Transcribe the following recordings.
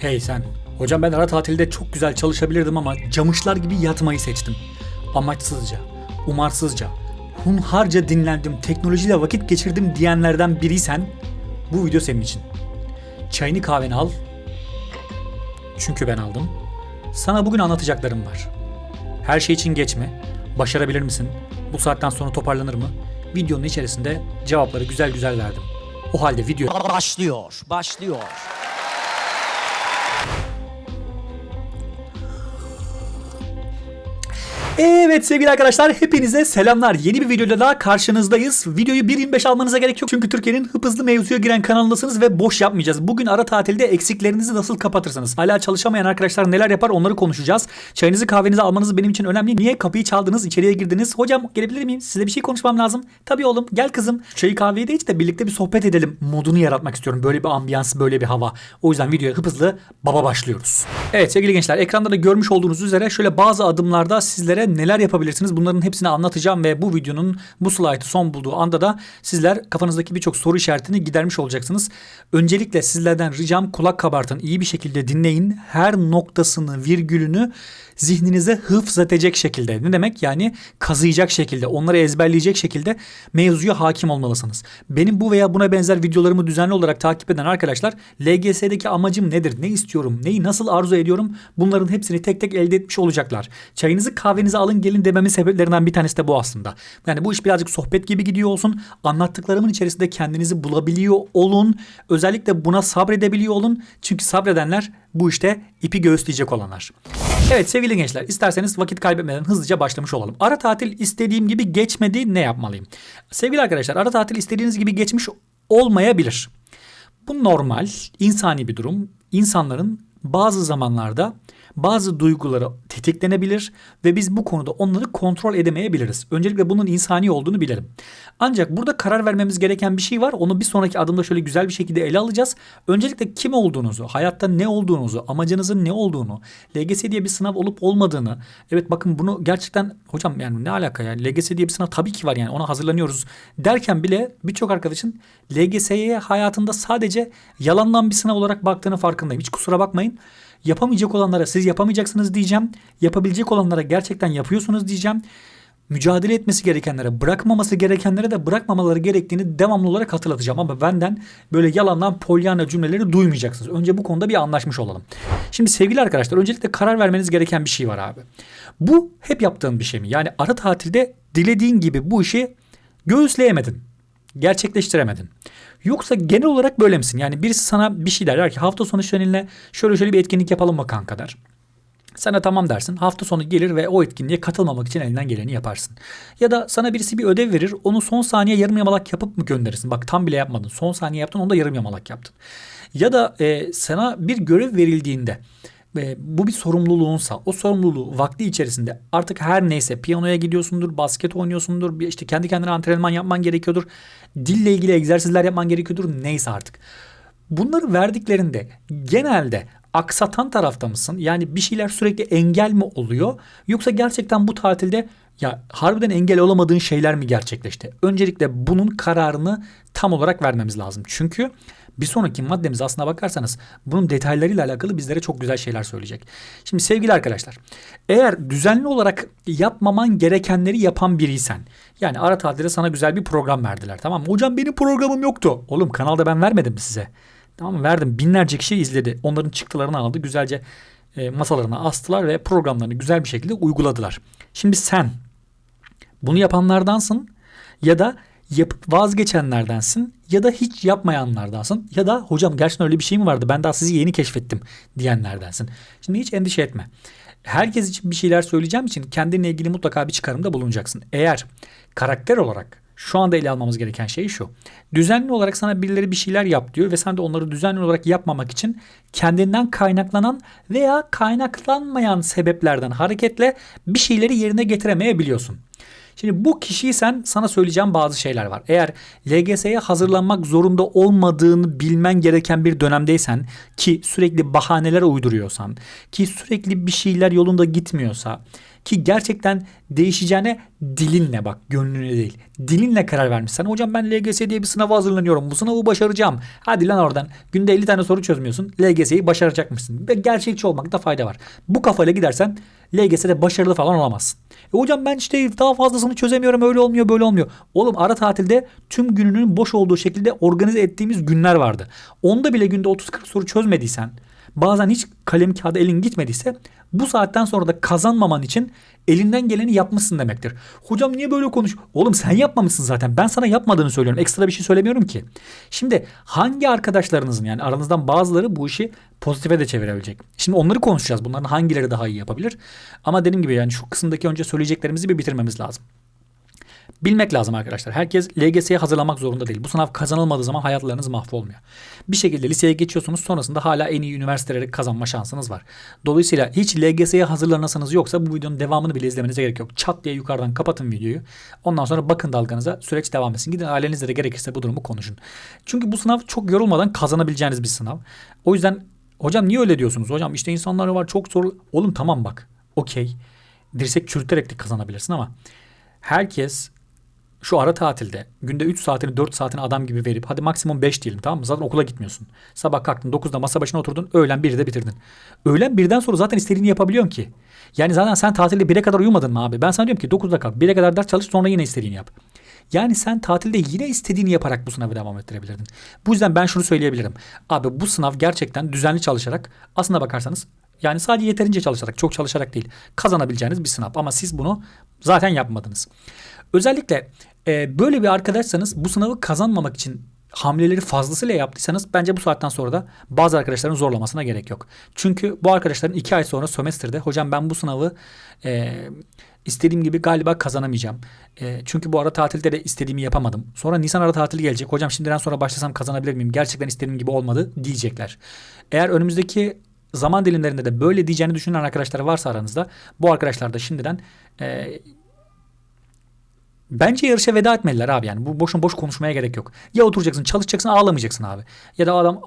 Hey sen. Hocam ben ara tatilde çok güzel çalışabilirdim ama camışlar gibi yatmayı seçtim. Amaçsızca, umarsızca, hunharca dinlendim, teknolojiyle vakit geçirdim diyenlerden biriysen bu video senin için. Çayını kahveni al. Çünkü ben aldım. Sana bugün anlatacaklarım var. Her şey için geçme. Başarabilir misin? Bu saatten sonra toparlanır mı? Videonun içerisinde cevapları güzel güzel verdim. O halde video Başlıyor, başlıyor. Evet sevgili arkadaşlar hepinize selamlar. Yeni bir videoyla daha karşınızdayız. Videoyu 1.25 almanıza gerek yok. Çünkü Türkiye'nin hıp hızlı mevzuya giren kanalındasınız ve boş yapmayacağız. Bugün ara tatilde eksiklerinizi nasıl kapatırsınız? Hala çalışamayan arkadaşlar neler yapar onları konuşacağız. Çayınızı kahvenizi almanız benim için önemli. Niye kapıyı çaldınız içeriye girdiniz? Hocam gelebilir miyim? Size bir şey konuşmam lazım. Tabii oğlum gel kızım. Çayı kahveyi de iç de birlikte bir sohbet edelim. Modunu yaratmak istiyorum. Böyle bir ambiyans böyle bir hava. O yüzden videoya hıp hızlı baba başlıyoruz. Evet sevgili gençler ekranda da görmüş olduğunuz üzere şöyle bazı adımlarda sizlere neler yapabilirsiniz bunların hepsini anlatacağım ve bu videonun bu slaytı son bulduğu anda da sizler kafanızdaki birçok soru işaretini gidermiş olacaksınız. Öncelikle sizlerden ricam kulak kabartın iyi bir şekilde dinleyin her noktasını virgülünü zihninize hıfz edecek şekilde. Ne demek? Yani kazıyacak şekilde, onları ezberleyecek şekilde mevzuya hakim olmalısınız. Benim bu veya buna benzer videolarımı düzenli olarak takip eden arkadaşlar LGS'deki amacım nedir? Ne istiyorum? Neyi nasıl arzu ediyorum? Bunların hepsini tek tek elde etmiş olacaklar. Çayınızı kahvenizi alın gelin dememin sebeplerinden bir tanesi de bu aslında. Yani bu iş birazcık sohbet gibi gidiyor olsun. Anlattıklarımın içerisinde kendinizi bulabiliyor olun. Özellikle buna sabredebiliyor olun. Çünkü sabredenler bu işte ipi göğüsleyecek olanlar. Evet sevgili gençler isterseniz vakit kaybetmeden hızlıca başlamış olalım. Ara tatil istediğim gibi geçmedi ne yapmalıyım? Sevgili arkadaşlar ara tatil istediğiniz gibi geçmiş olmayabilir. Bu normal, insani bir durum. İnsanların bazı zamanlarda bazı duyguları tetiklenebilir ve biz bu konuda onları kontrol edemeyebiliriz. Öncelikle bunun insani olduğunu bilelim. Ancak burada karar vermemiz gereken bir şey var. Onu bir sonraki adımda şöyle güzel bir şekilde ele alacağız. Öncelikle kim olduğunuzu, hayatta ne olduğunuzu, amacınızın ne olduğunu, LGS diye bir sınav olup olmadığını. Evet bakın bunu gerçekten hocam yani ne alaka yani LGS diye bir sınav tabii ki var yani ona hazırlanıyoruz derken bile birçok arkadaşın LGS'ye hayatında sadece yalandan bir sınav olarak baktığını farkındayım. Hiç kusura bakmayın. Yapamayacak olanlara siz yapamayacaksınız diyeceğim. Yapabilecek olanlara gerçekten yapıyorsunuz diyeceğim. Mücadele etmesi gerekenlere, bırakmaması gerekenlere de bırakmamaları gerektiğini devamlı olarak hatırlatacağım. Ama benden böyle yalandan polyana cümleleri duymayacaksınız. Önce bu konuda bir anlaşmış olalım. Şimdi sevgili arkadaşlar öncelikle karar vermeniz gereken bir şey var abi. Bu hep yaptığın bir şey mi? Yani ara tatilde dilediğin gibi bu işi göğüsleyemedin. Gerçekleştiremedin. Yoksa genel olarak böyle misin? Yani birisi sana bir şey der, der ki hafta sonu seninle şöyle şöyle bir etkinlik yapalım mı kanka der. Sen de tamam dersin. Hafta sonu gelir ve o etkinliğe katılmamak için elinden geleni yaparsın. Ya da sana birisi bir ödev verir. Onu son saniye yarım yamalak yapıp mı gönderirsin? Bak tam bile yapmadın. Son saniye yaptın onu da yarım yamalak yaptın. Ya da e, sana bir görev verildiğinde ve bu bir sorumluluğunsa o sorumluluğu vakti içerisinde artık her neyse piyanoya gidiyorsundur, basket oynuyorsundur, işte kendi kendine antrenman yapman gerekiyordur. Dille ilgili egzersizler yapman gerekiyordur neyse artık. Bunları verdiklerinde genelde aksatan tarafta mısın? Yani bir şeyler sürekli engel mi oluyor? Yoksa gerçekten bu tatilde ya harbiden engel olamadığın şeyler mi gerçekleşti? Öncelikle bunun kararını tam olarak vermemiz lazım. Çünkü bir sonraki maddemiz aslına bakarsanız bunun detaylarıyla alakalı bizlere çok güzel şeyler söyleyecek. Şimdi sevgili arkadaşlar eğer düzenli olarak yapmaman gerekenleri yapan biriysen yani ara tatilde sana güzel bir program verdiler tamam mı? Hocam benim programım yoktu. Oğlum kanalda ben vermedim mi size? Tamam mı? Verdim. Binlerce kişi izledi. Onların çıktılarını aldı. Güzelce e, masalarına astılar ve programlarını güzel bir şekilde uyguladılar. Şimdi sen bunu yapanlardansın ya da yapıp vazgeçenlerdensin ya da hiç yapmayanlardansın ya da hocam gerçekten öyle bir şey mi vardı ben daha sizi yeni keşfettim diyenlerdensin. Şimdi hiç endişe etme. Herkes için bir şeyler söyleyeceğim için kendine ilgili mutlaka bir çıkarımda bulunacaksın. Eğer karakter olarak şu anda ele almamız gereken şey şu. Düzenli olarak sana birileri bir şeyler yap diyor ve sen de onları düzenli olarak yapmamak için kendinden kaynaklanan veya kaynaklanmayan sebeplerden hareketle bir şeyleri yerine getiremeyebiliyorsun. Şimdi bu kişiysen sana söyleyeceğim bazı şeyler var. Eğer LGS'ye hazırlanmak zorunda olmadığını bilmen gereken bir dönemdeysen ki sürekli bahaneler uyduruyorsan ki sürekli bir şeyler yolunda gitmiyorsa ki gerçekten değişeceğine dilinle bak gönlüne değil. Dilinle karar vermişsen hocam ben LGS diye bir sınava hazırlanıyorum. Bu sınavı başaracağım. Hadi lan oradan. Günde 50 tane soru çözmüyorsun. LGS'yi başaracakmışsın. Ve gerçekçi olmakta fayda var. Bu kafayla gidersen LGS'de başarılı falan olamazsın. E hocam ben işte daha fazlasını çözemiyorum öyle olmuyor böyle olmuyor. Oğlum ara tatilde tüm gününün boş olduğu şekilde organize ettiğimiz günler vardı. Onda bile günde 30-40 soru çözmediysen bazen hiç kalem kağıda elin gitmediyse bu saatten sonra da kazanmaman için elinden geleni yapmışsın demektir. Hocam niye böyle konuş? Oğlum sen yapmamışsın zaten. Ben sana yapmadığını söylüyorum. Ekstra bir şey söylemiyorum ki. Şimdi hangi arkadaşlarınızın yani aranızdan bazıları bu işi pozitife de çevirebilecek. Şimdi onları konuşacağız. Bunların hangileri daha iyi yapabilir? Ama dediğim gibi yani şu kısımdaki önce söyleyeceklerimizi bir bitirmemiz lazım. Bilmek lazım arkadaşlar. Herkes LGS'ye hazırlamak zorunda değil. Bu sınav kazanılmadığı zaman hayatlarınız mahvolmuyor. Bir şekilde liseye geçiyorsunuz sonrasında hala en iyi üniversiteleri kazanma şansınız var. Dolayısıyla hiç LGS'ye hazırlanasınız yoksa bu videonun devamını bile izlemenize gerek yok. Çat diye yukarıdan kapatın videoyu. Ondan sonra bakın dalganıza süreç devam etsin. Gidin ailenizle de gerekirse bu durumu konuşun. Çünkü bu sınav çok yorulmadan kazanabileceğiniz bir sınav. O yüzden hocam niye öyle diyorsunuz? Hocam işte insanlar var çok soru. Oğlum tamam bak. Okey. Dirsek çürüterek de kazanabilirsin ama herkes şu ara tatilde günde 3 saatini 4 saatini adam gibi verip hadi maksimum 5 diyelim tamam mı? Zaten okula gitmiyorsun. Sabah kalktın 9'da masa başına oturdun öğlen 1'de bitirdin. Öğlen 1'den sonra zaten istediğini yapabiliyorsun ki. Yani zaten sen tatilde 1'e kadar uyumadın mı abi? Ben sana diyorum ki 9'da kalk 1'e kadar ders çalış sonra yine istediğini yap. Yani sen tatilde yine istediğini yaparak bu sınavı devam ettirebilirdin. Bu yüzden ben şunu söyleyebilirim. Abi bu sınav gerçekten düzenli çalışarak aslında bakarsanız yani sadece yeterince çalışarak, çok çalışarak değil kazanabileceğiniz bir sınav. Ama siz bunu zaten yapmadınız. Özellikle e, böyle bir arkadaşsanız bu sınavı kazanmamak için hamleleri fazlasıyla yaptıysanız bence bu saatten sonra da bazı arkadaşların zorlamasına gerek yok. Çünkü bu arkadaşların iki ay sonra sömestrde hocam ben bu sınavı e, istediğim gibi galiba kazanamayacağım. E, çünkü bu ara tatilde de istediğimi yapamadım. Sonra Nisan ara tatili gelecek. Hocam şimdiden sonra başlasam kazanabilir miyim? Gerçekten istediğim gibi olmadı diyecekler. Eğer önümüzdeki zaman dilimlerinde de böyle diyeceğini düşünen arkadaşlar varsa aranızda bu arkadaşlar da şimdiden e, Bence yarışa veda etmeliler abi yani. Bu boşun boş konuşmaya gerek yok. Ya oturacaksın, çalışacaksın, ağlamayacaksın abi. Ya da adam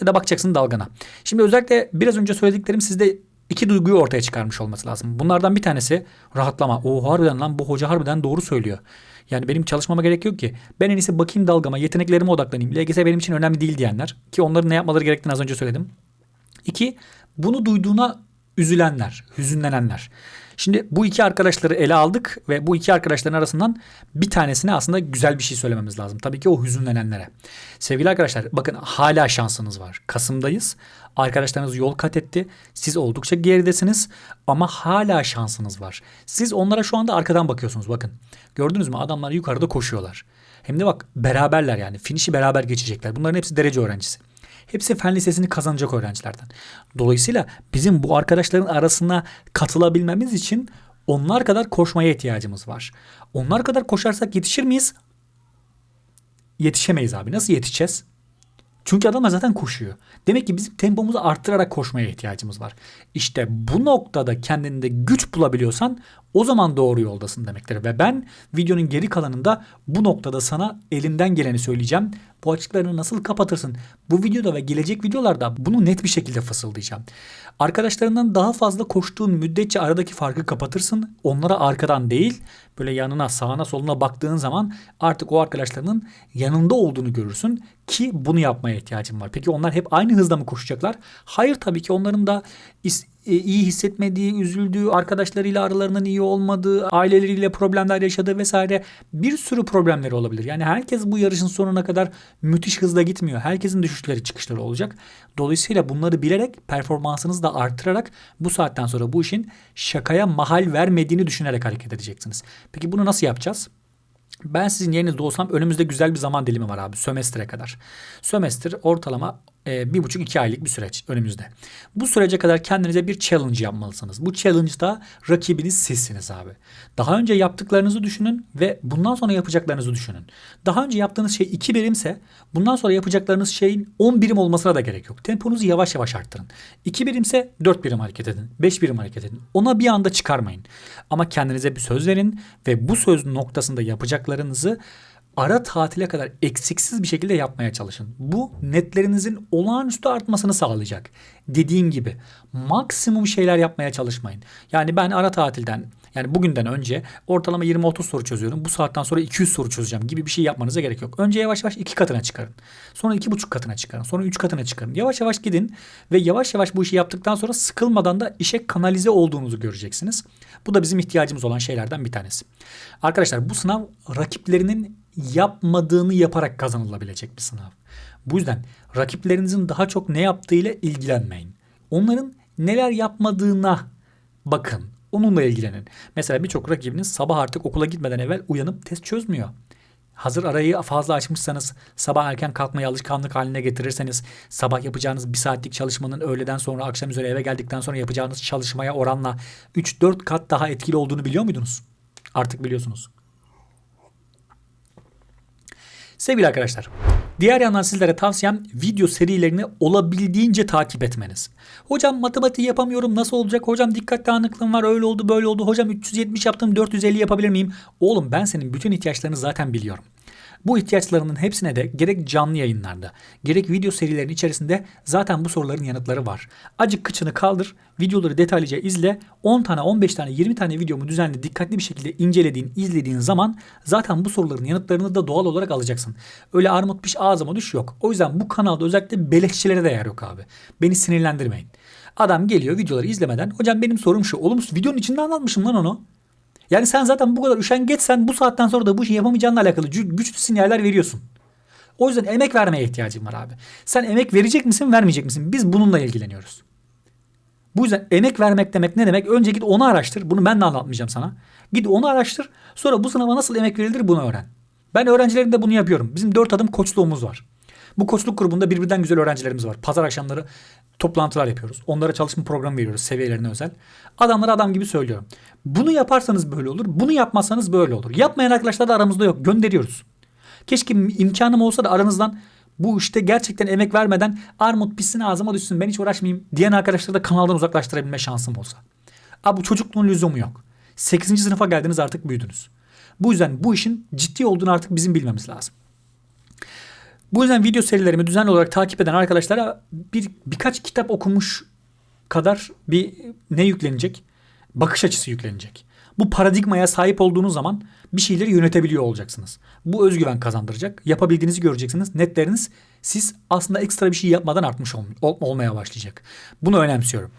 ya da bakacaksın dalgana. Şimdi özellikle biraz önce söylediklerim sizde iki duyguyu ortaya çıkarmış olması lazım. Bunlardan bir tanesi rahatlama. O harbiden lan bu hoca harbiden doğru söylüyor. Yani benim çalışmama gerek yok ki. Ben en iyisi bakayım dalgama, yeteneklerime odaklanayım. LGS benim için önemli değil diyenler. Ki onların ne yapmaları gerektiğini az önce söyledim. İki, bunu duyduğuna üzülenler, hüzünlenenler. Şimdi bu iki arkadaşları ele aldık ve bu iki arkadaşların arasından bir tanesine aslında güzel bir şey söylememiz lazım. Tabii ki o hüzünlenenlere. Sevgili arkadaşlar bakın hala şansınız var. Kasım'dayız. Arkadaşlarınız yol kat etti. Siz oldukça geridesiniz ama hala şansınız var. Siz onlara şu anda arkadan bakıyorsunuz bakın. Gördünüz mü adamlar yukarıda koşuyorlar. Hem de bak beraberler yani. Finişi beraber geçecekler. Bunların hepsi derece öğrencisi. Hepsi fen lisesini kazanacak öğrencilerden. Dolayısıyla bizim bu arkadaşların arasına katılabilmemiz için onlar kadar koşmaya ihtiyacımız var. Onlar kadar koşarsak yetişir miyiz? Yetişemeyiz abi. Nasıl yetişeceğiz? Çünkü adamlar zaten koşuyor. Demek ki bizim tempomuzu arttırarak koşmaya ihtiyacımız var. İşte bu noktada kendinde güç bulabiliyorsan o zaman doğru yoldasın demektir. Ve ben videonun geri kalanında bu noktada sana elimden geleni söyleyeceğim. Bu açıklarını nasıl kapatırsın? Bu videoda ve gelecek videolarda bunu net bir şekilde fısıldayacağım. Arkadaşlarından daha fazla koştuğun müddetçe aradaki farkı kapatırsın. Onlara arkadan değil böyle yanına sağına soluna baktığın zaman artık o arkadaşlarının yanında olduğunu görürsün ki bunu yapmaya ihtiyacın var. Peki onlar hep aynı hızda mı koşacaklar? Hayır tabii ki onların da iyi hissetmediği, üzüldüğü, arkadaşlarıyla aralarının iyi olmadığı, aileleriyle problemler yaşadığı vesaire bir sürü problemleri olabilir. Yani herkes bu yarışın sonuna kadar müthiş hızla gitmiyor. Herkesin düşüşleri çıkışları olacak. Dolayısıyla bunları bilerek performansınızı da artırarak bu saatten sonra bu işin şakaya mahal vermediğini düşünerek hareket edeceksiniz. Peki bunu nasıl yapacağız? Ben sizin yerinizde olsam önümüzde güzel bir zaman dilimi var abi. Sömestre kadar. Sömestr ortalama e, bir buçuk iki aylık bir süreç önümüzde. Bu sürece kadar kendinize bir challenge yapmalısınız. Bu challenge'da rakibiniz sizsiniz abi. Daha önce yaptıklarınızı düşünün ve bundan sonra yapacaklarınızı düşünün. Daha önce yaptığınız şey iki birimse bundan sonra yapacaklarınız şeyin 10 birim olmasına da gerek yok. Temponuzu yavaş yavaş arttırın. 2 birimse 4 birim hareket edin. 5 birim hareket edin. Ona bir anda çıkarmayın. Ama kendinize bir söz verin ve bu söz noktasında yapacaklarınızı ara tatile kadar eksiksiz bir şekilde yapmaya çalışın. Bu netlerinizin olağanüstü artmasını sağlayacak. Dediğim gibi maksimum şeyler yapmaya çalışmayın. Yani ben ara tatilden yani bugünden önce ortalama 20-30 soru çözüyorum. Bu saatten sonra 200 soru çözeceğim gibi bir şey yapmanıza gerek yok. Önce yavaş yavaş iki katına çıkarın. Sonra iki buçuk katına çıkarın. Sonra üç katına çıkarın. Yavaş yavaş gidin ve yavaş yavaş bu işi yaptıktan sonra sıkılmadan da işe kanalize olduğunuzu göreceksiniz. Bu da bizim ihtiyacımız olan şeylerden bir tanesi. Arkadaşlar bu sınav rakiplerinin yapmadığını yaparak kazanılabilecek bir sınav. Bu yüzden rakiplerinizin daha çok ne yaptığıyla ilgilenmeyin. Onların neler yapmadığına bakın. Onunla ilgilenin. Mesela birçok rakibiniz sabah artık okula gitmeden evvel uyanıp test çözmüyor. Hazır arayı fazla açmışsanız, sabah erken kalkmayı alışkanlık haline getirirseniz, sabah yapacağınız bir saatlik çalışmanın öğleden sonra akşam üzere eve geldikten sonra yapacağınız çalışmaya oranla 3-4 kat daha etkili olduğunu biliyor muydunuz? Artık biliyorsunuz. Sevgili arkadaşlar, diğer yandan sizlere tavsiyem video serilerini olabildiğince takip etmeniz. Hocam matematiği yapamıyorum nasıl olacak? Hocam dikkat dağınıklığım var öyle oldu böyle oldu. Hocam 370 yaptım 450 yapabilir miyim? Oğlum ben senin bütün ihtiyaçlarını zaten biliyorum. Bu ihtiyaçlarının hepsine de gerek canlı yayınlarda, gerek video serilerinin içerisinde zaten bu soruların yanıtları var. Acık kıçını kaldır, videoları detaylıca izle. 10 tane, 15 tane, 20 tane videomu düzenli, dikkatli bir şekilde incelediğin, izlediğin zaman zaten bu soruların yanıtlarını da doğal olarak alacaksın. Öyle armut piş ağzıma düş yok. O yüzden bu kanalda özellikle beleşçilere de yer yok abi. Beni sinirlendirmeyin. Adam geliyor videoları izlemeden hocam benim sorum şu. Oğlum videonun içinde anlatmışım lan onu. Yani sen zaten bu kadar üşengeçsen bu saatten sonra da bu işi yapamayacağınla alakalı gü- güçlü sinyaller veriyorsun. O yüzden emek vermeye ihtiyacın var abi. Sen emek verecek misin, vermeyecek misin? Biz bununla ilgileniyoruz. Bu yüzden emek vermek demek ne demek? Önce git onu araştır. Bunu ben de anlatmayacağım sana. Git onu araştır. Sonra bu sınava nasıl emek verilir bunu öğren. Ben öğrencilerimde bunu yapıyorum. Bizim dört adım koçluğumuz var. Bu koçluk grubunda birbirinden güzel öğrencilerimiz var. Pazar akşamları toplantılar yapıyoruz. Onlara çalışma programı veriyoruz seviyelerine özel. Adamlara adam gibi söylüyorum. Bunu yaparsanız böyle olur. Bunu yapmazsanız böyle olur. Yapmayan arkadaşlar da aramızda yok. Gönderiyoruz. Keşke imkanım olsa da aranızdan bu işte gerçekten emek vermeden armut pissin ağzıma düşsün ben hiç uğraşmayayım diyen arkadaşları da kanaldan uzaklaştırabilme şansım olsa. Abi bu çocukluğun lüzumu yok. 8. sınıfa geldiniz artık büyüdünüz. Bu yüzden bu işin ciddi olduğunu artık bizim bilmemiz lazım. Bu yüzden video serilerimi düzenli olarak takip eden arkadaşlara bir birkaç kitap okumuş kadar bir ne yüklenecek? Bakış açısı yüklenecek. Bu paradigmaya sahip olduğunuz zaman bir şeyleri yönetebiliyor olacaksınız. Bu özgüven kazandıracak. Yapabildiğinizi göreceksiniz. Netleriniz siz aslında ekstra bir şey yapmadan artmış ol- ol- olmaya başlayacak. Bunu önemsiyorum.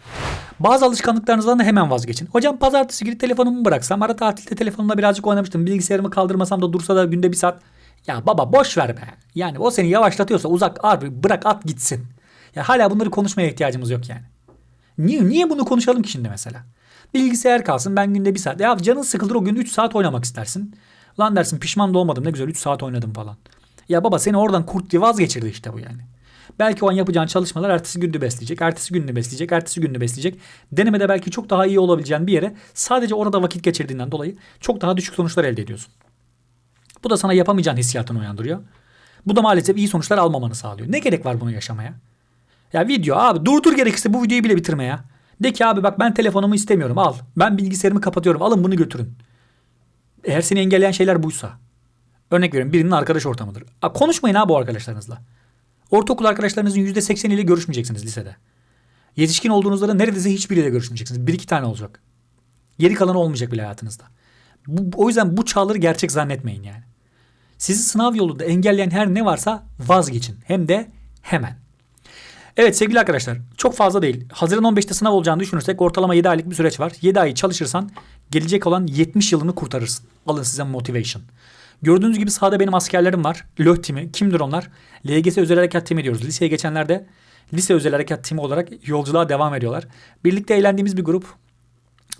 Bazı alışkanlıklarınızdan da hemen vazgeçin. Hocam pazartesi günü telefonumu bıraksam, ara tatilde telefonumla birazcık oynamıştım. Bilgisayarımı kaldırmasam da dursa da günde bir saat. Ya baba boş ver be. Yani o seni yavaşlatıyorsa uzak abi bırak at gitsin. Ya hala bunları konuşmaya ihtiyacımız yok yani. Niye, niye bunu konuşalım ki şimdi mesela? Bilgisayar kalsın ben günde bir saat. Ya canın sıkılır o gün 3 saat oynamak istersin. Lan dersin pişman da olmadım ne güzel 3 saat oynadım falan. Ya baba seni oradan kurt diye vazgeçirdi işte bu yani. Belki o an yapacağın çalışmalar ertesi gününü besleyecek, ertesi gününü besleyecek, ertesi gününü besleyecek. Denemede belki çok daha iyi olabileceğin bir yere sadece orada vakit geçirdiğinden dolayı çok daha düşük sonuçlar elde ediyorsun. Bu da sana yapamayacağın hissiyatını uyandırıyor. Bu da maalesef iyi sonuçlar almamanı sağlıyor. Ne gerek var bunu yaşamaya? Ya video abi durdur gerekirse bu videoyu bile bitirme ya. De ki abi bak ben telefonumu istemiyorum al. Ben bilgisayarımı kapatıyorum alın bunu götürün. Eğer seni engelleyen şeyler buysa. Örnek veriyorum birinin arkadaş ortamıdır. A, konuşmayın abi bu arkadaşlarınızla. Ortaokul arkadaşlarınızın %80 ile görüşmeyeceksiniz lisede. Yetişkin olduğunuzda da neredeyse hiçbiriyle görüşmeyeceksiniz. Bir iki tane olacak. Geri kalanı olmayacak bile hayatınızda. Bu, o yüzden bu çağları gerçek zannetmeyin yani. Sizi sınav yolunda engelleyen her ne varsa vazgeçin. Hem de hemen. Evet sevgili arkadaşlar çok fazla değil. Haziran 15'te sınav olacağını düşünürsek ortalama 7 aylık bir süreç var. 7 ay çalışırsan gelecek olan 70 yılını kurtarırsın. Alın size motivation. Gördüğünüz gibi sahada benim askerlerim var. LÖH timi. Kimdir onlar? LGS Özel Harekat Timi diyoruz. Liseye geçenlerde lise özel harekat timi olarak yolculuğa devam ediyorlar. Birlikte eğlendiğimiz bir grup.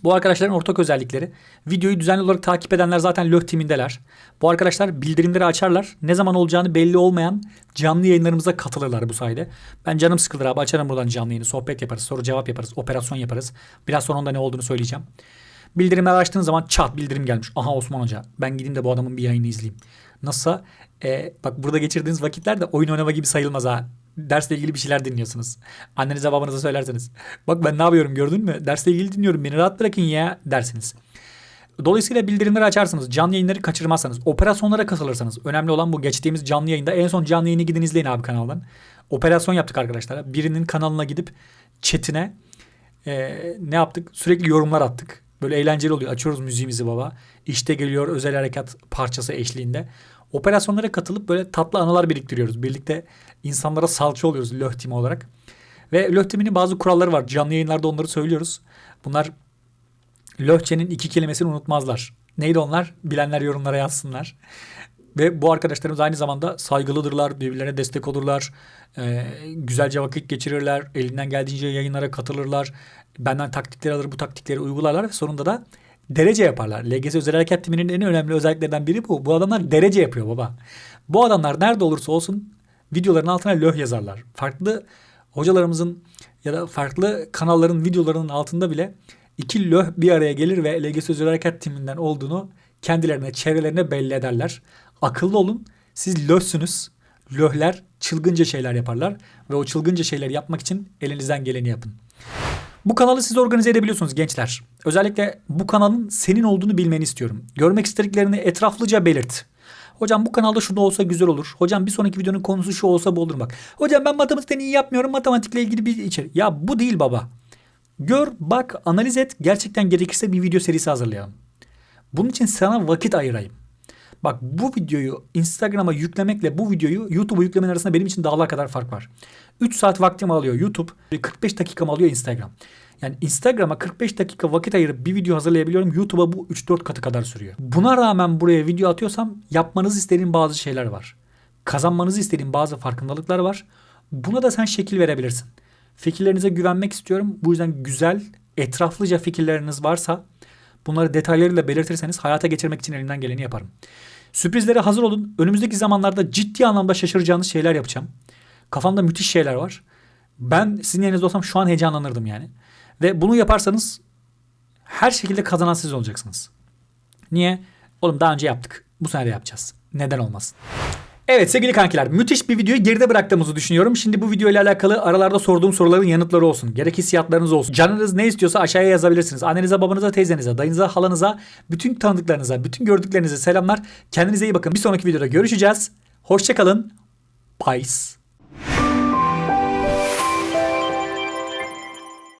Bu arkadaşların ortak özellikleri. Videoyu düzenli olarak takip edenler zaten LÖH timindeler. Bu arkadaşlar bildirimleri açarlar. Ne zaman olacağını belli olmayan canlı yayınlarımıza katılırlar bu sayede. Ben canım sıkılır abi açarım buradan canlı yayını. Sohbet yaparız, soru cevap yaparız, operasyon yaparız. Biraz sonra onda ne olduğunu söyleyeceğim. Bildirimler açtığın zaman çat bildirim gelmiş. Aha Osman Hoca ben gideyim de bu adamın bir yayını izleyeyim. Nasılsa e, bak burada geçirdiğiniz vakitler de oyun oynama gibi sayılmaz ha. Dersle ilgili bir şeyler dinliyorsunuz. Annenize babanıza söylerseniz. Bak ben ne yapıyorum gördün mü? Dersle ilgili dinliyorum beni rahat bırakın ya dersiniz. Dolayısıyla bildirimleri açarsınız. Canlı yayınları kaçırmazsanız. Operasyonlara katılırsanız. Önemli olan bu geçtiğimiz canlı yayında. En son canlı yayını gidin izleyin abi kanaldan. Operasyon yaptık arkadaşlar. Birinin kanalına gidip chatine e, ne yaptık? Sürekli yorumlar attık. Böyle eğlenceli oluyor. Açıyoruz müziğimizi baba. İşte geliyor özel harekat parçası eşliğinde. Operasyonlara katılıp böyle tatlı anılar biriktiriyoruz. Birlikte insanlara salça oluyoruz löh timi olarak. Ve löh timinin bazı kuralları var. Canlı yayınlarda onları söylüyoruz. Bunlar Löhçe'nin iki kelimesini unutmazlar. Neydi onlar? Bilenler yorumlara yazsınlar. Ve bu arkadaşlarımız aynı zamanda saygılıdırlar, birbirlerine destek olurlar, e, güzelce vakit geçirirler, elinden geldiğince yayınlara katılırlar, benden taktikleri alır, bu taktikleri uygularlar ve sonunda da derece yaparlar. LGS Özel Harekat Timi'nin en önemli özelliklerinden biri bu. Bu adamlar derece yapıyor baba. Bu adamlar nerede olursa olsun videoların altına löh yazarlar. Farklı hocalarımızın ya da farklı kanalların videolarının altında bile iki löh bir araya gelir ve LGS Özel Harekat Timi'nden olduğunu kendilerine, çevrelerine belli ederler. Akıllı olun. Siz löhsünüz. Löhler çılgınca şeyler yaparlar ve o çılgınca şeyleri yapmak için elinizden geleni yapın. Bu kanalı siz organize edebiliyorsunuz gençler. Özellikle bu kanalın senin olduğunu bilmeni istiyorum. Görmek istediklerini etraflıca belirt. Hocam bu kanalda şunu olsa güzel olur. Hocam bir sonraki videonun konusu şu olsa bu olur bak. Hocam ben matematikten iyi yapmıyorum. Matematikle ilgili bir içerik. Ya bu değil baba. Gör, bak, analiz et. Gerçekten gerekirse bir video serisi hazırlayalım. Bunun için sana vakit ayırayım. Bak bu videoyu Instagram'a yüklemekle bu videoyu YouTube'a yüklemen arasında benim için dağlar kadar fark var. 3 saat vaktimi alıyor YouTube. 45 dakikamı alıyor Instagram. Yani Instagram'a 45 dakika vakit ayırıp bir video hazırlayabiliyorum. YouTube'a bu 3-4 katı kadar sürüyor. Buna rağmen buraya video atıyorsam yapmanızı istediğim bazı şeyler var. Kazanmanızı istediğim bazı farkındalıklar var. Buna da sen şekil verebilirsin. Fikirlerinize güvenmek istiyorum. Bu yüzden güzel, etraflıca fikirleriniz varsa bunları detaylarıyla belirtirseniz hayata geçirmek için elimden geleni yaparım. Sürprizlere hazır olun. Önümüzdeki zamanlarda ciddi anlamda şaşıracağınız şeyler yapacağım. Kafamda müthiş şeyler var. Ben sizin yerinizde olsam şu an heyecanlanırdım yani. Ve bunu yaparsanız her şekilde kazanan siz olacaksınız. Niye? Oğlum daha önce yaptık. Bu sene de yapacağız. Neden olmasın? Evet sevgili kankiler müthiş bir videoyu geride bıraktığımızı düşünüyorum. Şimdi bu video ile alakalı aralarda sorduğum soruların yanıtları olsun. Gerek hissiyatlarınız olsun. Canınız ne istiyorsa aşağıya yazabilirsiniz. Annenize, babanıza, teyzenize, dayınıza, halanıza, bütün tanıdıklarınıza, bütün gördüklerinize selamlar. Kendinize iyi bakın. Bir sonraki videoda görüşeceğiz. Hoşçakalın. Bye.